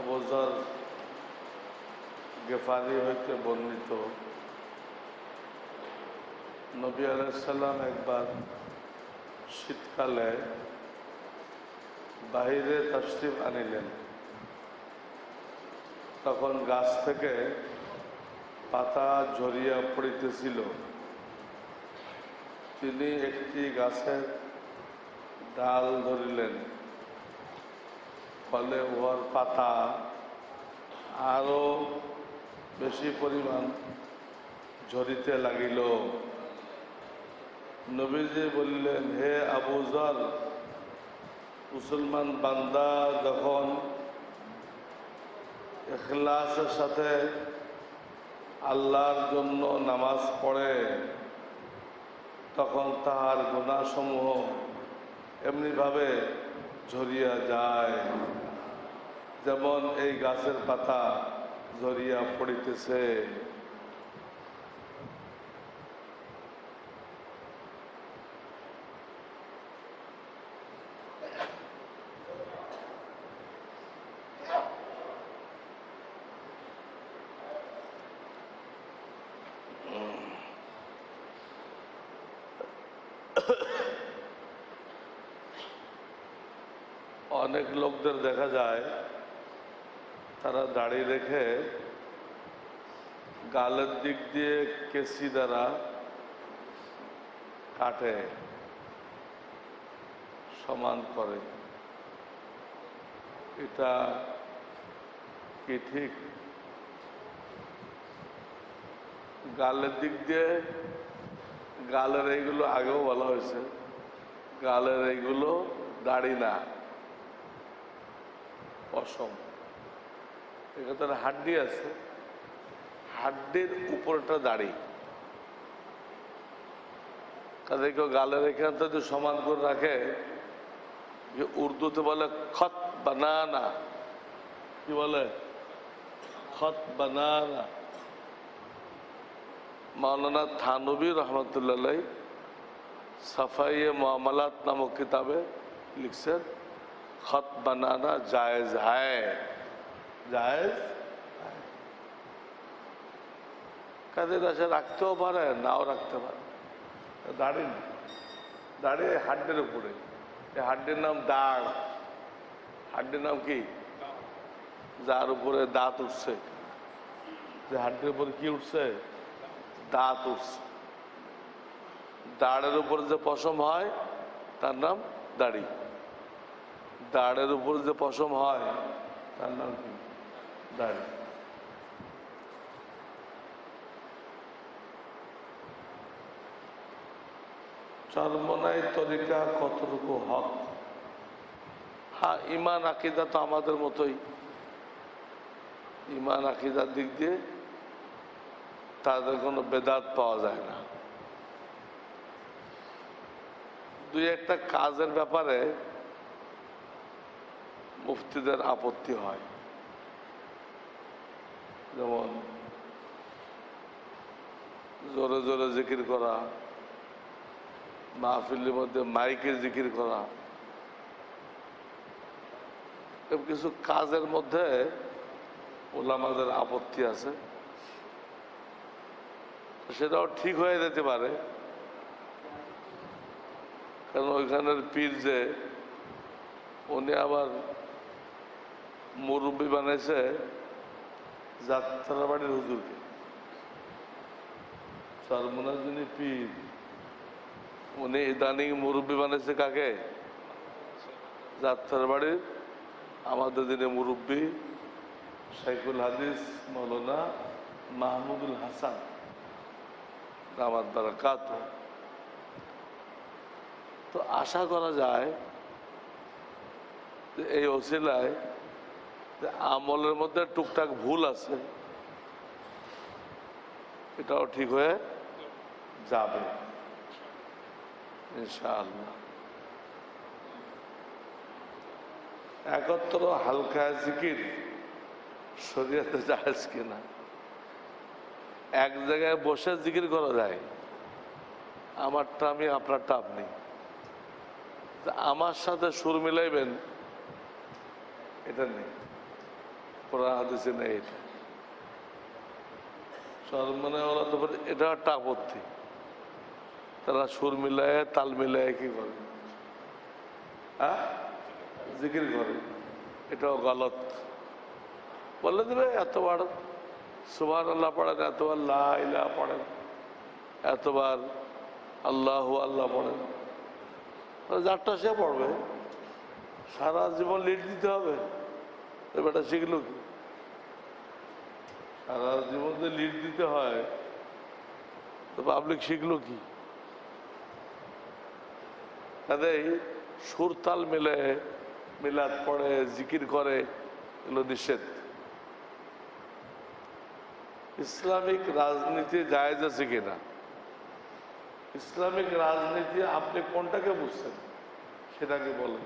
আবুজার গেফারি হইতে বর্ণিত। নবী আলাইসাল্লাম একবার শীতকালে বাহিরে তশরিফ আনিলেন। তখন গাছ থেকে পাতা ঝরিয়া পড়িতেছিল। তিনি একটি গাছের ডাল ধরিলেন। ফলে উহার পাতা আরও বেশি পরিমাণ ঝরিতে লাগিল। নবীজি বললেন, হে আবু জর, মুসলমান বান্দা যখন এখলাসের সাথে আল্লাহর জন্য নামাজ পড়ে, তখন তাহার গুণাসমূহ এমনিভাবে ঝরিয়া যায়। যেমন এই গাছের পাতা ঝরিয়া পড়িতেছে। অনেক লোকদের দেখা যায়, তারা দাড়ি রেখে গালের দিক দিয়ে কেসি দ্বারা কাটে, সমান করে। এটা কি ঠিক? গালের দিক দিয়ে গালের এইগুলো আগেও বলা হয়েছে, গালের এইগুলো দাড়ি না। পশম এখানে হাড্ডি আছে। হাড্ডির উপরটা দাড়ি। কাজে কেউ গালের এখানে যদি সমান করে রাখে। যে উর্দুতে বলে, খত বানানা। কি বলে? খত বানানা। মাওলানা থানবী রহমতুল্লাহ সাফাই মামলাত নামক কিতাবে লিখছেন। খত বানানা জায়েজ হ্যায় জায়েজ আছে রাখতেও পারে নাও রাখতে পারে দাড়ি দাড়ি হাড্ডের উপরে এই হাড্ডির নাম দাঁড় হাড্ডির নাম কি যার উপরে দাঁত উঠছে যে হাড্ডির উপরে কি উঠছে দাঁত উঠছে দাঁড়ের উপর যে পশম হয় তার নাম দাড়ি দাঁড়ের উপর যে পশম হয়, তার নাম কি? দাড়ি। চরমনাই তরিকা কতটুকু হক? হ্যাঁ ইমান, আকিদা তো আমাদের মতোই। ইমান, আকিদার দিক দিয়ে তাদের কোনো বেদাত পাওয়া যায় না। দুই একটা কাজের ব্যাপারে মুফতিদের আপত্তি হয়। যেমন, জোরে জোরে জিকির করা, মাহফিলের মধ্যে মাইকে জিকির করা কিছু কাজের মধ্যে ওলামাদের আপত্তি আছে। সেটাও ঠিক হয়ে যেতে পারে। কারণ ওইখানের পীর যে, উনি আবার মুরব্বী বানাইছে যাত্রাবাড়ির হুজুরকে। সরমনার যিনি পীর, উনি ইদানিং মুরব্বী বানাইছে কাকে? যাত্রাবাড়ির আমাদের দিনে মুরব্বী শাইকুল হাদিস, মৌলানা মাহমুদুল হাসান। দামাত বারাকাত তো আশা করা যায় এই অসিলায় যে আমলের মধ্যে টুকটাক ভুল আছে, এটাও ঠিক হয়ে যাবে, ইনশাআল্লাহ। একত্র হালকা জিকির, শরীয়তে জাহেজ কিনা? এক জায়গায় বসে জিকির করা যায়, আমারটা আমি, আপনারটা আপনি। আমার সাথে সুর মিলাইবেন, এটা নেই। কোরআন হাদিসে নেই এটা। সরমনে ওরা তো এটা একটা আপত্তি তারা সুর মিলায়, তাল মিলায় কি করে? হ্যাঁ? জিকির করে। এটাও গলত। বলে দেবে এতবার সুবান আল্লাহ পড়েন, এতবার লা ইলাহা পড়েন, এতবার আল্লাহ আল্লাহ পড়েন। যারটা সে পড়বে, সারা জীবন লিড দিতে হবে। এবারটা শিখলো কি? সারা জীবন লিড দিতে হয়, তো পাবলিক শিখলো কি? কাজেই সুর তাল মিলে, মিলাদ পড়ে, জিকির করে, এগুলো নিষেধ। ইসলামিক রাজনীতি জায়েজ আছে কিনা? ইসলামিক রাজনীতি আপনি কোনটাকে বুঝছেন? সেটাকে বলেন।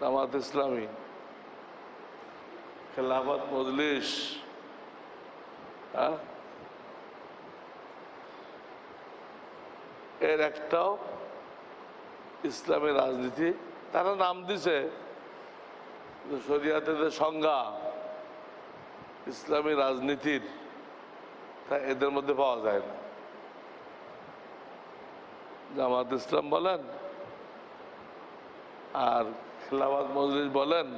জামাত ইসলামী। খেলাফত মজলিস। হ্যাঁ? এর একটাও ইসলামী রাজনীতি। তারা নাম দিছে যে সংজ্ঞা, ইসলামী রাজনীতির, তা এদের মধ্যে পাওয়া যায় না। জামাত ইসলাম বলেন আর খেলাবাদ মজলিস বলেন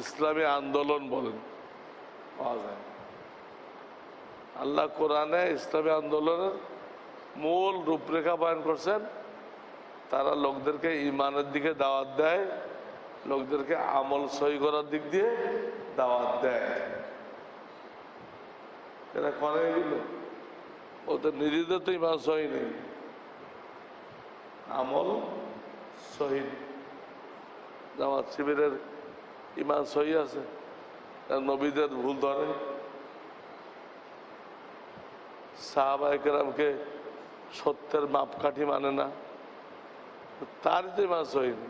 ইসলামী আন্দোলন বলেন পাওয়া যায়। আল্লাহ কোরআনে ইসলামী আন্দোলনের মূল রূপরেখা বয়ন করছেন, তারা লোকদেরকে ইমানের দিকে দাওয়াত দেয়, লোকদেরকে আমল সই করার দিক দিয়ে দাওয়াত দেয় এরা করে এগুলো ওদের নিজেদের তো ইমান সহি নেই আমল নেই। জামাত শিবিরের ইমান সহি আছে। নবীদের ভুল ধরে সাহাবাহিকেরামকে সত্যের মাপকাঠি মানে না। তার যে মাস হয়নি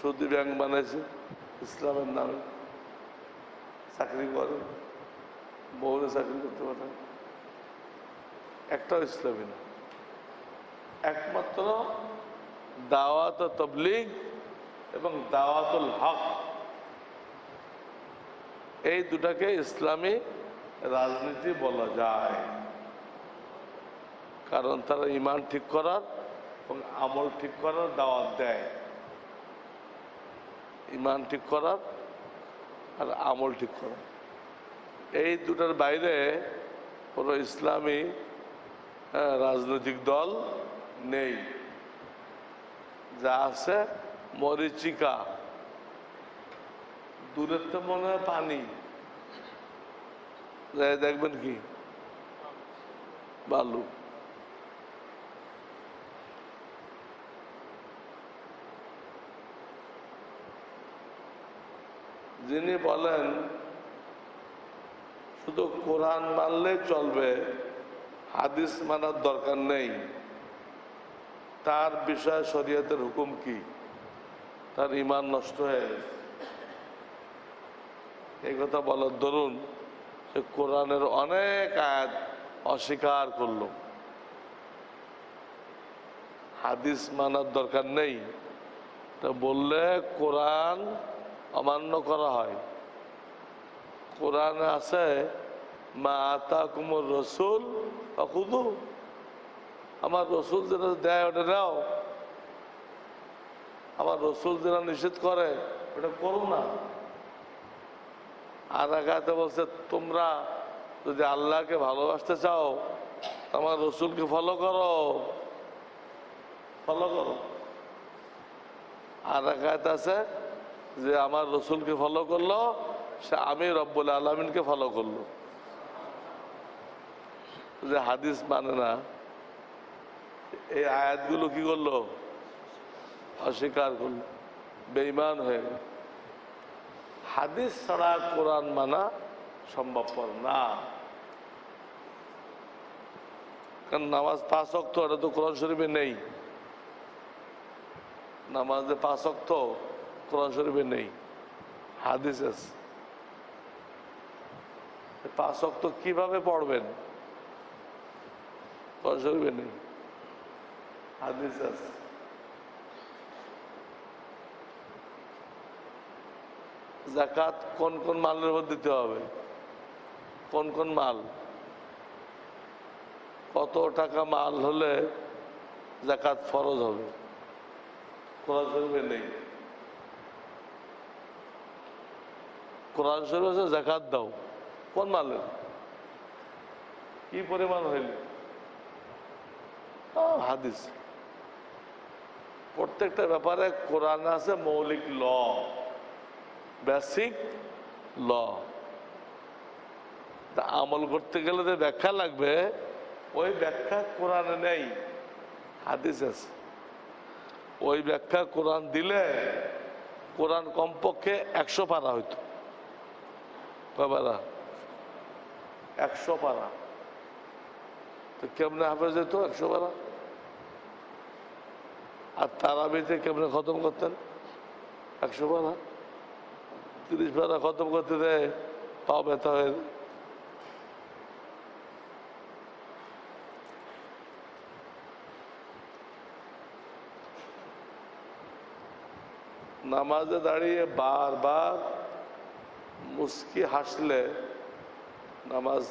সুদী ব্যাংক বানাইছে, ইসলামের নামে। চাকরি করে। বহুরে চাকরি করতে পারে। একটাও ইসলামী না। একমাত্র দাওয়াত তবলিগ এবং দাওয়াতুল হক। এই দুটাকে ইসলামী রাজনীতি বলা যায়। কারণ তারা ইমান ঠিক করার এবং আমল ঠিক করার দাওয়াত দেয়। ইমান ঠিক করার আর আমল ঠিক করার। এই দুটার বাইরে কোনো ইসলামী রাজনৈতিক দল নেই। যা আছে মরিচিকা। দূরের তো মনে হয় পানি। দেখবেন কি? বালু। যিনি বলেন, শুধু কোরআন মানলে চলবে, হাদিস মানার দরকার নেই। তার বিষয় শরীয়তের হুকুম কি? তার ইমান নষ্ট হয়ে গেছে। এই কথা বলার দরুন সে কোরআনের অনেক আয়াত অস্বীকার করল। হাদিস মানার দরকার নেই। তা বললে কোরআন অমান্য করা হয়। কোরআনে আছে, মা আতা কুমর রসুল আমার রসুল যেটা দেয় ওটা নাও। আমার রসুল যেটা নিষেধ করে, ওটা করো না। আর আগাতে বলছে, তোমরা যদি আল্লাহকে ভালোবাসতে চাও আমার রসুলকে ফলো করো। ফলো করো। আর একাত আছে যে, আমার রসুলকে ফলো করল, সে আমি রব্বুল আলমিনকে ফলো করল। যে হাদিস মানে না, এই আয়াতগুলো কি করল? অস্বীকার করল বেইমান হয়ে গেল। হাদিস ছাড়া কোরআন মানা সম্ভবপর না। কারণ নামাজ পাঁচ অক্ত এটা তো কোরআন শরীফে নেই। নামাজে পাঁচ অক্ত কোরআন শরীফে নেই। হাদিস আছে। পাঁচ অক্ত কীভাবে পড়বেন? কোরআন শরীফে নেই। হাদিস আছে। জাকাত কোন কোন মালের উপর দিতে হবে? কোন কোন মাল? কত টাকা মাল হলে জাকাত ফরজ হবে? কোরআন শরীফে নেই। কোরআন শরীফ আছে জাকাত দাও। কোন মালের? কি পরিমাণ হইল? হাদিস। প্রত্যেকটা ব্যাপারে কোরআন আছে মৌলিক ল। বেসিক ল। তা আমল করতে গেলে যে ব্যাখ্যা লাগবে, ওই ব্যাখ্যা কোরআনে নেই, হাদিস আছে। ওই ব্যাখ্যা কোরআন দিলে কোরআন কমপক্ষে একশো পারা হইতো। একশো পারা। তো কেমনে হাফেজ যেত একশো পারা? আর তারাবিতে কেমনে খতম করতেন? একশো পারা। তিরিশ পারা খতম করতে দেয় পাও ব্যথা হয়ে। নামাজে দাঁড়িয়ে বারবার মুস্কি হাসলে নামাজ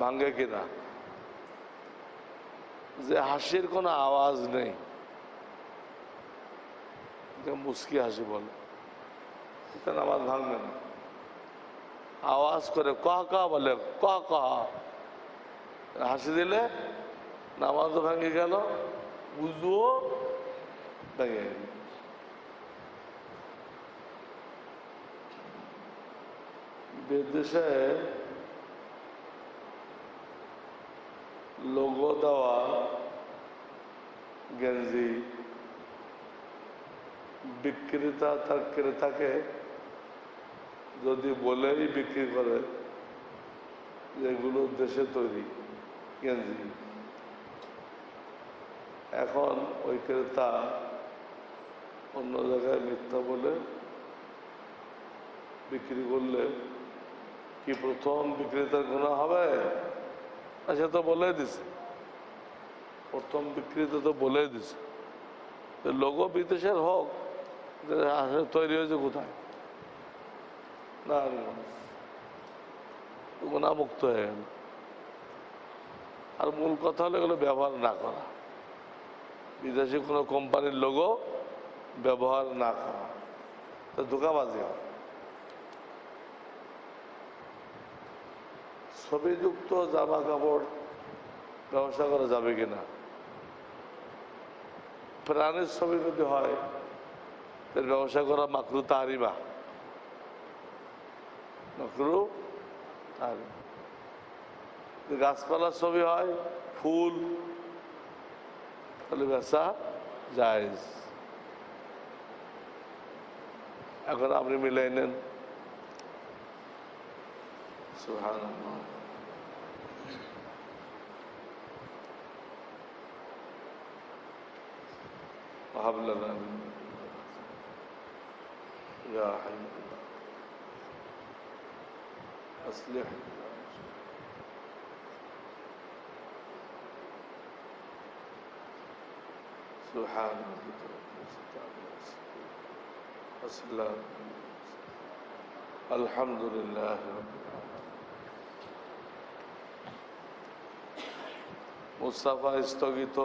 ভাঙ্গে কিনা? যে হাসির কোনো আওয়াজ নেই মুস্কি হাসি বলে। এটা নামাজ ভাঙবে না আওয়াজ করে কহ কহ বলে কহ কহ হাসি দিলে নামাজও ভেঙে গেল উজুও ভেঙে গেল বিদেশে লোগো দেওয়া গেঞ্জি বিক্রেতা তার ক্রেতাকে যদি বলেই বিক্রি করে, যেগুলো দেশে তৈরি গেঞ্জি এখন ওই ক্রেতা অন্য জায়গায় মিথ্যা বলে বিক্রি করলে কি প্রথম বিক্রেতার গুণা হবে? সে তো বলে দিছে। প্রথম বিক্রেতা তো বলে দিছে। লোগো বিদেশের হোক তৈরি হয়েছে কোথায়? গুণামুক্ত হয়ে গেল। আর মূল কথা হলো এগুলো ব্যবহার না করা। বিদেশি কোনো কোম্পানির লোগো ব্যবহার না করা। তো ধোকাবাজি হয় ছবিযুক্ত জামা কাপড় ব্যবসা করা যাবে কিনা? প্রাণের ছবি যদি হয় ব্যবসা করা মাকরু তাহারিমা নখরু আর গাছপালার ছবি হয়, ফুল, তাহলে ব্যবসা জায়জ। এখন আপনি মিলাই নেন। ভাবলেন ইয়া হাই من يا حي أصلح سبحان ربك رب العزة عما يصفون وسلام الحمد لله رب العالمين মুস্তাফা স্থগিত